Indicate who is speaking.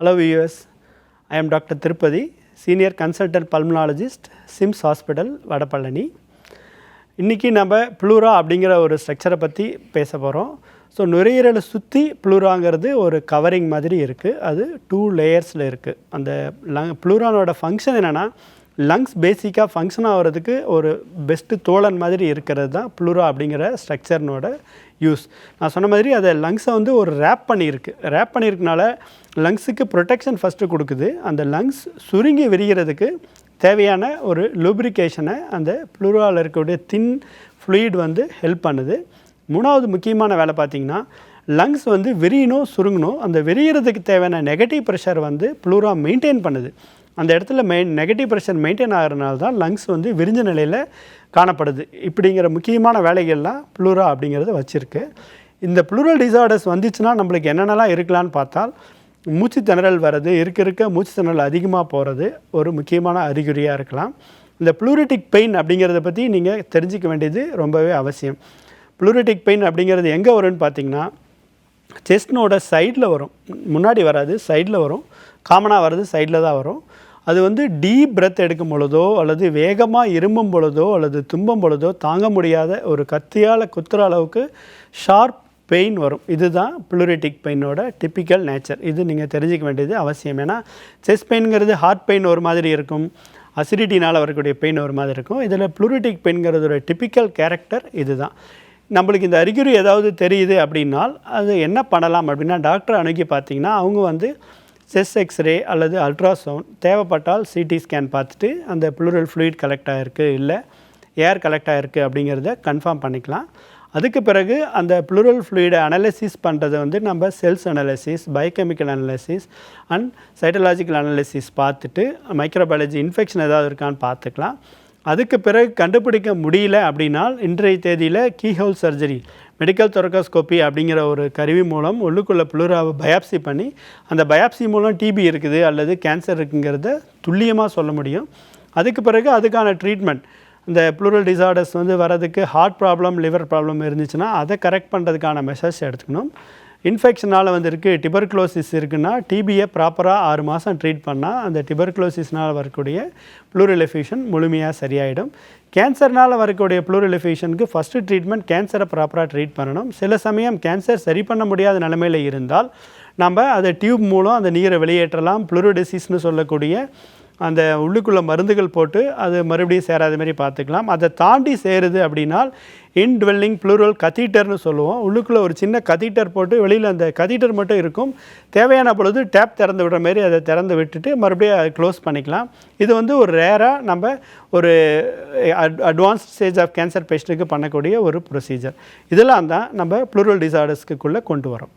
Speaker 1: Hello viewers I am doctor Tirupati senior consultant pulmonologist SIMS hospital Vadapalani இன்றைக்கி நம்ம pleura அப்படிங்கிற ஒரு ஸ்ட்ரக்சரை பற்றி பேச போகிறோம் ஸோ நுரையீரலை சுற்றி ப்ளூராங்கிறது ஒரு கவரிங் மாதிரி இருக்குது அது டூ லேயர்ஸில் இருக்குது அந்த லங் ப்ளூரானோட ஃபங்க்ஷன் என்னென்னா லங்ஸ் பேசிக்காக ஃபங்க்ஷன் ஆகிறதுக்கு ஒரு பெஸ்ட்டு தோழன் மாதிரி இருக்கிறது தான் ப்ளூரா அப்படிங்கிற ஸ்ட்ரக்சர்னோட யூஸ் நான் சொன்ன மாதிரி அதை லங்ஸை வந்து ஒரு ரேப் பண்ணியிருக்கு. ரேப் பண்ணியிருக்கனால லங்ஸுக்கு ப்ரொடெக்ஷன் ஃபஸ்ட்டு கொடுக்குது. அந்த லங்ஸ் சுருங்கி விரிகிறதுக்கு தேவையான ஒரு லூப்ரிகேஷனை அந்த ப்ளூராவில் இருக்கக்கூடிய தின் ஃப்ளூயிட் வந்து ஹெல்ப் பண்ணுது. மூணாவது முக்கியமான வேலை பார்த்திங்கன்னா லங்ஸ் வந்து விரியணும் சுருங்கணும். அந்த விரியறதுக்கு தேவையான நெகட்டிவ் ப்ரெஷர் வந்து ப்ளூரா மெயின்டைன் பண்ணுது. அந்த இடத்துல மெயின் நெகட்டிவ் ப்ரெஷர் மெயின்டைன் ஆகிறனால தான் லங்ஸ் வந்து விரிஞ்ச நிலையில் காணப்படுது. இப்படிங்கிற முக்கியமான வேலைகள்லாம் ப்ளூரா அப்படிங்கிறத வச்சுருக்கு. இந்த ப்ளூரல் டிசார்டர்ஸ் வந்துச்சுன்னா நம்மளுக்கு என்னென்னலாம் இருக்கலான்னு பார்த்தால் மூச்சு திணறல் வர்றது இருக்க இருக்க மூச்சு திணறல் அதிகமாக போகிறது ஒரு முக்கியமான அறிகுறியாக இருக்கலாம். இந்த ப்ளூரிட்டிக் பெயின் அப்படிங்கிறத பற்றி நீங்கள் தெரிஞ்சிக்க வேண்டியது ரொம்பவே அவசியம். ப்ளூரிட்டிக் பெயின் அப்படிங்கிறது எங்கே வரும்னு பார்த்தீங்கன்னா செஸ்ட்னோட சைடில் வரும். முன்னாடி வராது சைடில் வரும். காமனாக வர்றது சைடில் தான் வரும். அது வந்து டீப் பிரெத் எடுக்கும் பொழுதோ அல்லது வேகமாக இரும்பும் பொழுதோ அல்லது தும்பும் பொழுதோ தாங்க முடியாத ஒரு கத்தியால் குத்துற அளவுக்கு ஷார்ப் பெயின் வரும். இதுதான் ப்ளூரிட்டிக் பெயினோட டிப்பிக்கல் நேச்சர் இது நீங்கள் தெரிஞ்சிக்க வேண்டியது அவசியம். ஏன்னா செஸ்ட் பெயின்ங்கிறது ஹார்ட் பெயின் ஒரு மாதிரி இருக்கும். அசிடிட்டினால் வரக்கூடிய பெயின் ஒரு மாதிரி இருக்கும். இதில் ப்ளூரிட்டிக் பெயின்ங்கிறதோட டிப்பிக்கல் கேரக்டர் இதுதான். நம்மளுக்கு இந்த அறிகுறி ஏதாவது தெரியுது அப்படின்னால் அது என்ன பண்ணலாம் அப்படின்னா டாக்டர் அணுகி பார்த்தீங்கன்னா அவங்க வந்து செஸ் எக்ஸ்ரே அல்லது அல்ட்ராசவுண்ட் தேவைப்பட்டால் சிடி ஸ்கேன் பார்த்துட்டு அந்த ப்ளூரல் ஃப்ளூயிட் கலெக்ட் ஆகிருக்கு இல்லை ஏர் கலெக்ட் ஆகிருக்கு அப்படிங்கிறத கன்ஃபார்ம் பண்ணிக்கலாம். அதுக்கு பிறகு அந்த ப்ளூரல் ஃப்ளூயிடை அனலிசிஸ் பண்ணுறது வந்து நம்ம cells analysis biochemical analysis and cytological analysis பார்த்துட்டு மைக்ரோபயாலஜி இன்ஃபெக்ஷன் ஏதாவது இருக்கான்னு பார்த்துக்கலாம். அதுக்கு பிறகு கண்டுபிடிக்க முடியல அப்படின்னால் இன்றைய தேதியில் கீஹோல் சர்ஜரி மெடிக்கல் தொரக்கோஸ்கோப்பி அப்படிங்கிற ஒரு கருவி மூலம் உள்ளுக்குள்ளே புளுராவை பயாப்சி பண்ணி அந்த பயாப்சி மூலம் டிபி இருக்குது அல்லது கேன்சர் இருக்குங்கிறத துல்லியமாக சொல்ல முடியும். அதுக்கு பிறகு அதுக்கான ட்ரீட்மெண்ட் இந்த ப்ளூரல் டிசார்டர்ஸ் வந்து வரதுக்கு ஹார்ட் ப்ராப்ளம் லிவர் ப்ராப்ளம் இருந்துச்சுன்னா அதை கரெக்ட் பண்ணுறதுக்கான மெஷர்ஸ் எடுத்துக்கணும். இன்ஃபெக்ஷனால் வந்திருக்கு டிபர்க்ளோசிஸ் இருக்குன்னா டிபியை ப்ராப்பராக ஆறு மாதம் ட்ரீட் பண்ணால் அந்த டிபர்க்ளோசிஸ்னால் வரக்கூடிய ப்ளூரிலிஃபியூஷன் முழுமையாக சரியாயிடும். கேன்சர்னால் வரக்கூடிய ப்ளூரிலிஃபியூஷனுக்கு ஃபஸ்ட்டு ட்ரீட்மெண்ட் கேன்சரை ப்ராப்பராக ட்ரீட் பண்ணணும். சில சமயம் கேன்சர் சரி பண்ண முடியாத நிலமையில் இருந்தால் நம்ம அதை டியூப் மூலம் அந்த நீரை வெளியேற்றலாம். ப்ளூரோடிசிஸ்னு சொல்லக்கூடிய அந்த உள்ளுக்குள்ளே மருந்துகள் போட்டு அது மறுபடியும் சேராத மாதிரி பார்த்துக்கலாம். அதை தாண்டி சேருது அப்படின்னா இன்டுவெல்லிங் ப்ளூரல் கத்தீட்டர்னு சொல்லுவோம். உள்ளுக்குள்ளே ஒரு சின்ன கத்தீட்டர் போட்டு வெளியில் அந்த கத்தீட்டர் மட்டும் இருக்கும். தேவையான பொழுது டேப் திறந்து விடுற மாதிரி அதை திறந்து விட்டுட்டு மறுபடியும் அதை க்ளோஸ் பண்ணிக்கலாம். இது வந்து ஒரு ரேராக நம்ம ஒரு at advanced stage of cancer பேஷண்ட்டுக்கு பண்ணக்கூடிய ஒரு ப்ரொசீஜர் இதெல்லாம் தான் நம்ம ப்ளூரல் டிசார்டர்ஸ்க்குள்ளே கொண்டு வரோம்.